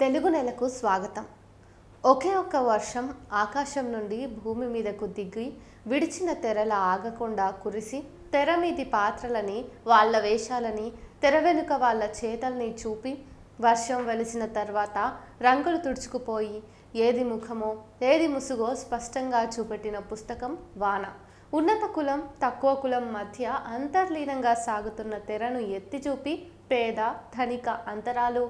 తెలుగు నెలకు స్వాగతం. ఒకే ఒక్క వర్షం ఆకాశం నుండి భూమి మీదకు దిగి విడిచిన తెరల ఆగకుండా కురిసి తెర మీది పాత్రలని వాళ్ళ వేషాలని తెర వెనుక వాళ్ళ చేతల్ని చూపి వర్షం వెలిసిన తర్వాత రంగులు తుడుచుకుపోయి ఏది ముఖమో ఏది ముసుగో స్పష్టంగా చూపెట్టిన పుస్తకం వాన. ఉన్నత కులం తక్కువ కులం మధ్య అంతర్లీనంగా సాగుతున్న తెరను ఎత్తి చూపి పేద ధనిక అంతరాలు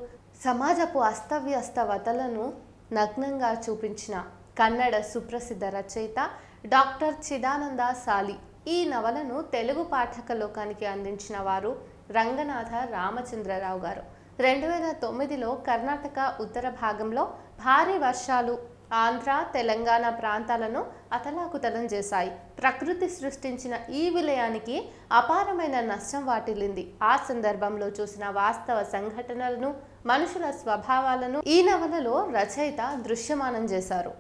సమాజపు అస్తవ్యస్తవతలను నగ్నంగా చూపించిన కన్నడ సుప్రసిద్ధ రచయిత డాక్టర్ చిదానంద సాలి. ఈ నవలను తెలుగు పాఠక లోకానికి అందించిన వారు రంగనాథ రామచంద్రరావు గారు. రెండు వేల తొమ్మిదిలో కర్ణాటక ఉత్తర భాగంలో భారీ వర్షాలు ఆంధ్ర తెలంగాణ ప్రాంతాలను అతలాకుతలం చేశాయి. ప్రకృతి సృష్టించిన ఈ విలయానికి అపారమైన నష్టం వాటిల్లింది. ఆ సందర్భంలో చూసిన వాస్తవ సంఘటనలను మనుషుల స్వభావాలను ఈ నవలలో రచయిత దృశ్యమానం చేశారు.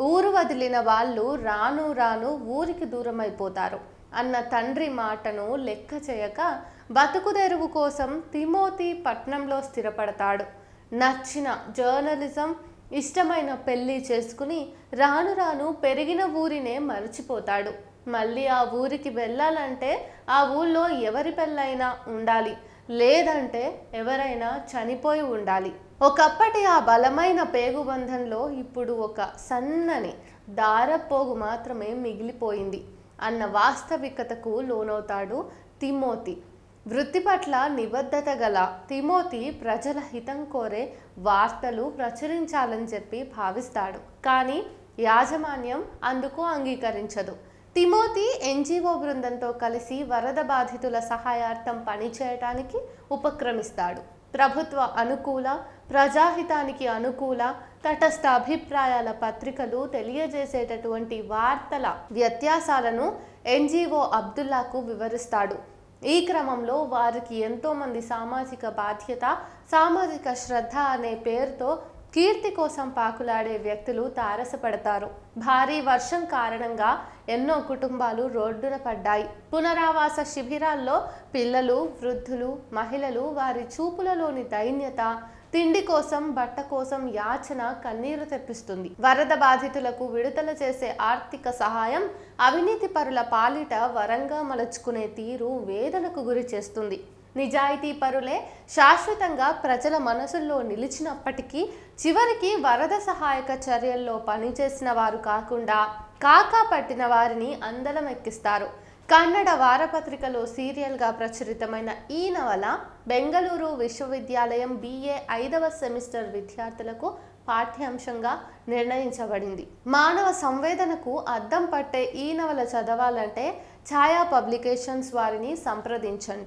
ఊరు వదిలిన వాళ్ళు రాను రాను ఊరికి దూరమైపోతారు అన్న తండ్రి మాటను లెక్క చేయక బతుకుదెరువు కోసం తిమోతి పట్నంలో స్థిరపడతాడు. నచ్చిన జర్నలిజం ఇష్టమైన పెళ్ళి చేసుకుని రాను రాను పెరిగిన ఊరినే మరచిపోతాడు. మళ్ళీ ఆ ఊరికి వెళ్ళాలంటే ఆ ఊళ్ళో ఎవరి పెళ్ళైనా ఉండాలి. లేదంటే ఎవరైనా చనిపోయి ఉండాలి. ఒకప్పటి ఆ బలమైన పేగుబంధంలో ఇప్పుడు ఒక సన్నని దారపోగు మాత్రమే మిగిలిపోయింది. అన్న వాస్తవికతకు లోనవుతాడు తిమోతి. వృత్తి పట్ల నిబద్ధత గల తిమోతి ప్రజల హితం కోరే వార్తలు ప్రచురించాలని చెప్పి భావిస్తాడు. కానీ యాజమాన్యం అందుకు అంగీకరించదు. తిమోతి ఎన్జిఓ బృందంతో కలిసి వరద బాధితుల సహాయార్థం పనిచేయటానికి ఉపక్రమిస్తాడు. ప్రభుత్వ అనుకూల ప్రజాహితానికి అనుకూల తటస్థ అభిప్రాయాల పత్రికలు తెలియజేసేటటువంటి వార్తల వ్యత్యాసాలను ఎన్జిఓ అబ్దుల్లాకు వివరిస్తాడు. ఈ క్రమంలో వారికి ఎంతోమంది సామాజిక బాధ్యత సామాజిక శ్రద్ధ అనే పేరుతో కీర్తి కోసం పాకులాడే వ్యక్తులు తారసపడతారు. భారీ వర్షం కారణంగా ఎన్నో కుటుంబాలు రోడ్డున పడ్డాయి. పునరావాస శిబిరాల్లో పిల్లలు వృద్ధులు మహిళలు వారి చూపులలోని దైన్యత తిండి కోసం బట్ట కోసం యాచన కన్నీరు తెప్పిస్తుంది. వరద బాధితులకు విడుదల చేసే ఆర్థిక సహాయం అవినీతి పరుల పాలిట వరంగా మలుచుకునే తీరు వేదనకు గురి చేస్తుంది. నిజాయితీ పరులే శాశ్వతంగా ప్రజల మనసుల్లో నిలిచినప్పటికీ చివరికి వరద సహాయక చర్యల్లో పనిచేసిన వారు కాకుండా కాకా పట్టిన వారిని అందలం ఎక్కిస్తారు కన్నడ వారపత్రికలో సీరియల్గా ప్రచురితమైన ఈ నవల బెంగళూరు విశ్వవిద్యాలయం బిఏ ఐదవ సెమిస్టర్ విద్యార్థులకు పాఠ్యాంశంగా నిర్ణయించబడింది. మానవ సంవేదనకు అద్దం పట్టే ఈ నవల చదవాలంటే ఛాయా పబ్లికేషన్స్ వారిని సంప్రదించండి.